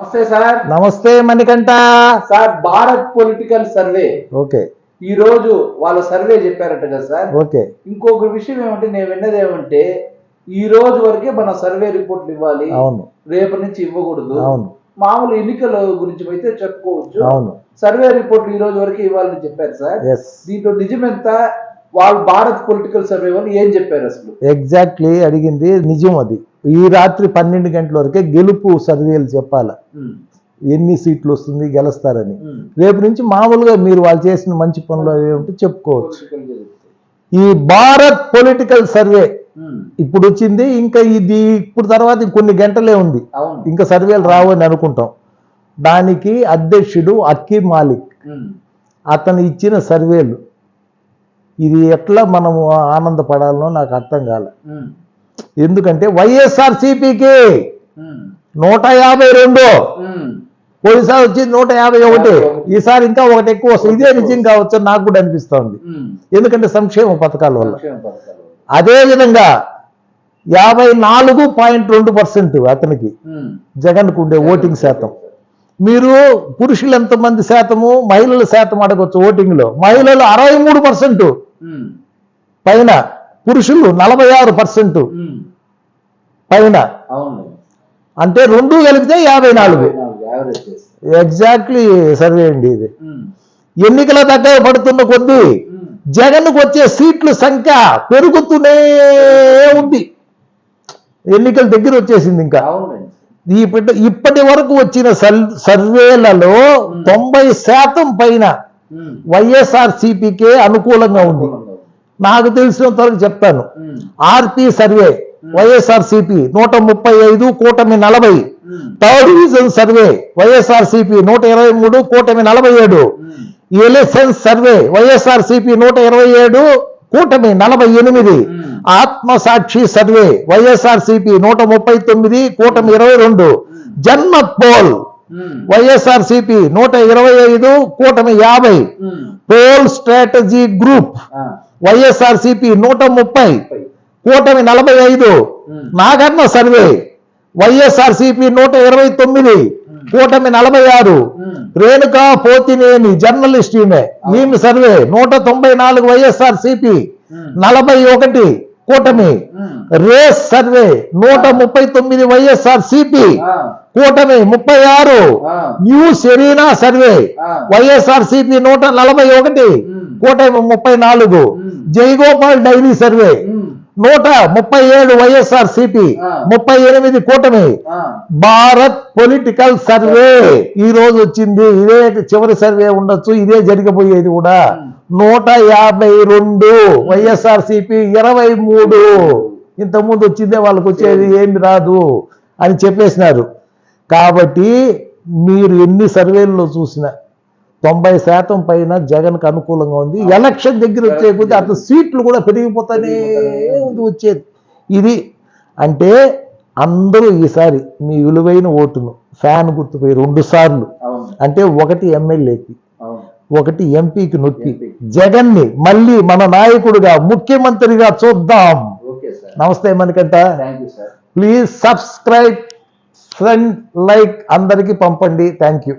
నమస్తే సార్. నమస్తే Manikanta. Sir Bharat political survey. Okay. ఈ రోజు వాళ్ళ సర్వే చెప్పారట కదా సార్. ఓకే. ఇంకొక విషయం ఏమంటే నేను విన్నది ఏమంటే ఈ రోజు వరకే మనం సర్వే రిపోర్ట్లు ఇవ్వాలి. అవును. రేపటి నుంచి ఇవ్వకూడదు. అవును. మామూలు ఎన్నికల గురించి అయితే చెప్పుకోవచ్చు. అవును. సర్వే రిపోర్ట్లు ఈ రోజు వరకు ఇవ్వాలని చెప్పారు సార్. దీంట్లో నిజమెంత? వాళ్ళు భారత్ పొలిటికల్ సర్వే వాళ్ళు ఏం చెప్పారు అసలు? ఎగ్జాక్ట్లీ అడిగింది నిజం అది. ఈ రాత్రి పన్నెండు గంటల వరకే గెలుపు సర్వేలు చెప్పాల. ఎన్ని సీట్లు వస్తుంది గెలుస్తారని. రేపు నుంచి మామూలుగా మీరు వాళ్ళు చేసిన మంచి పనులు అవి ఉంటే చెప్పుకోవచ్చు. ఈ భారత్ పొలిటికల్ సర్వే ఇప్పుడు వచ్చింది ఇంకా ఇది ఇప్పుడు తర్వాత ఇంకొన్ని గంటలే ఉంది. ఇంకా సర్వేలు రావు అని అనుకుంటాం. దానికి అధ్యక్షుడు అక్కీ మాలిక్ అతను ఇచ్చిన సర్వేలు. ఇది ఎట్లా మనము ఆనందపడాలనో నాకు అర్థం కాలే. ఎందుకంటే వైఎస్ఆర్ సిపికి నూట యాభై రెండు ఉమ్. పోయినసారి వచ్చింది నూట యాభై ఒకటి ఈసారి ఇంకా ఒకటి ఎక్కువ వస్తుంది ఇదే నిజం కావచ్చు నాకు కూడా అనిపిస్తోంది. ఎందుకంటే సంక్షేమ పథకాల వల్ల సంక్షేమ పథకాలు. అదే విధంగా యాభై నాలుగు పాయింట్ రెండు పర్సెంట్ అతనికి. జగన్కు ఉండే ఓటింగ్ శాతం మీరు పురుషులు ఎంతమంది శాతము మహిళల శాతం అడగొచ్చు ఓటింగ్లో మహిళలు అరవై మూడు పర్సెంట్. పైన పురుషులు నలభై ఆరు పర్సెంట్. పైన. అంటే రెండు కలిపితే యాభై నాలుగు. ఎగ్జాక్ట్లీ సర్వే అండి ఇది. ఎన్నికల దగ్గర పడుతున్న కొద్దీ. జగన్కు వచ్చే సీట్ల సంఖ్య పెరుగుతూనే ఉంది. ఎన్నికల దగ్గర వచ్చేసింది ఇంకా. ఇప్పటి ఇప్పటి వరకు వచ్చిన సర్వేలలో తొంభై శాతం పైన. వైఎస్ఆర్ సిపికే అనుకూలంగా ఉంది. నాకు తెలిసినంత వరకు చెప్తాను. ఆర్పి సర్వే వైఎస్ఆర్ సిపి నూట ముప్పై ఐదు కూటమి నలభై. Third division survey YSR CP నూట ఇరవై మూడు కూటమి నలభై ఏడు. ఎలెసెన్స్ సర్వే వైఎస్ఆర్ సిపి నూట ఇరవై ఏడు కూటమి నలభై ఎనిమిది ఉమ్. ఆత్మసాక్షి సర్వే వైఎస్ఆర్ సిపి నూట ముప్పై తొమ్మిది కూటమి ఇరవై రెండు జన్మత్ పోల్ ఉమ్. వైఎస్ఆర్ సిపి నూట ఇరవై ఐదు కూటమి యాభై. పోల్ స్ట్రాటజీ గ్రూప్ ఆ. వైఎస్ఆర్ సిపి నూట ముప్పై. కూటమి నలభై ఐదు. నాగర్ణ సర్వే వైఎస్ఆర్ సిపి నూట ఇరవై తొమ్మిది కూటమి నలభై ఆరు. రేణుకా పోతినేని జర్నలిస్ట్ ఈమె ఈమె సర్వే నూట తొంభై నాలుగు వైఎస్ఆర్ సిపి. నలభై ఒకటి కూటమి. రేస్ సర్వే నూట ముప్పై తొమ్మిది వైఎస్ఆర్ సిపి. కూటమి ముప్పై ఆరు. New Serena survey. YSR CP నూట నలభై ఒకటి. కూటమి ముప్పై నాలుగు ఉమ్. Jaigopal dairy survey. నూట ముప్పై ఏడు వైఎస్ఆర్ సిపి. ముప్పై ఎనిమిది కూటమి. Bharat political survey. ఈ రోజు వచ్చింది. ఇదే చివరి సర్వే ఉండొచ్చు. ఇదే జరిగిపోయేది కూడా. నూట యాభై రెండు వైఎస్ఆర్ సిపి ఇరవై మూడు. ఇంతకుముందు వచ్చిందే వాళ్ళకి వచ్చేది ఏమి రాదు అని చెప్పేసినారు. కాబట్టి మీరు ఎన్ని సర్వేల్లో చూసినా తొంభై శాతం పైన జగన్కు అనుకూలంగా ఉంది. ఎలక్షన్ దగ్గర వచ్చే కొద్దీ అట్లా సీట్లు కూడా పెరిగిపోతానే ఉంది వచ్చేది. ఇది అంటే అందరూ ఈసారి మీ విలువైన ఓటును ఫ్యాన్ గుర్తుపై రెండు సార్లు అంటే ఒకటి ఎమ్మెల్యేకి ఒకటి ఎంపీకి నొక్కి. జగన్ని మళ్ళీ మన నాయకుడిగా ముఖ్యమంత్రిగా చూద్దాం. నమస్తే మనకంట ప్లీజ్ సబ్స్క్రైబ్ ఫ్రెండ్ లైక్ అందరికీ పంపండి. Thank you.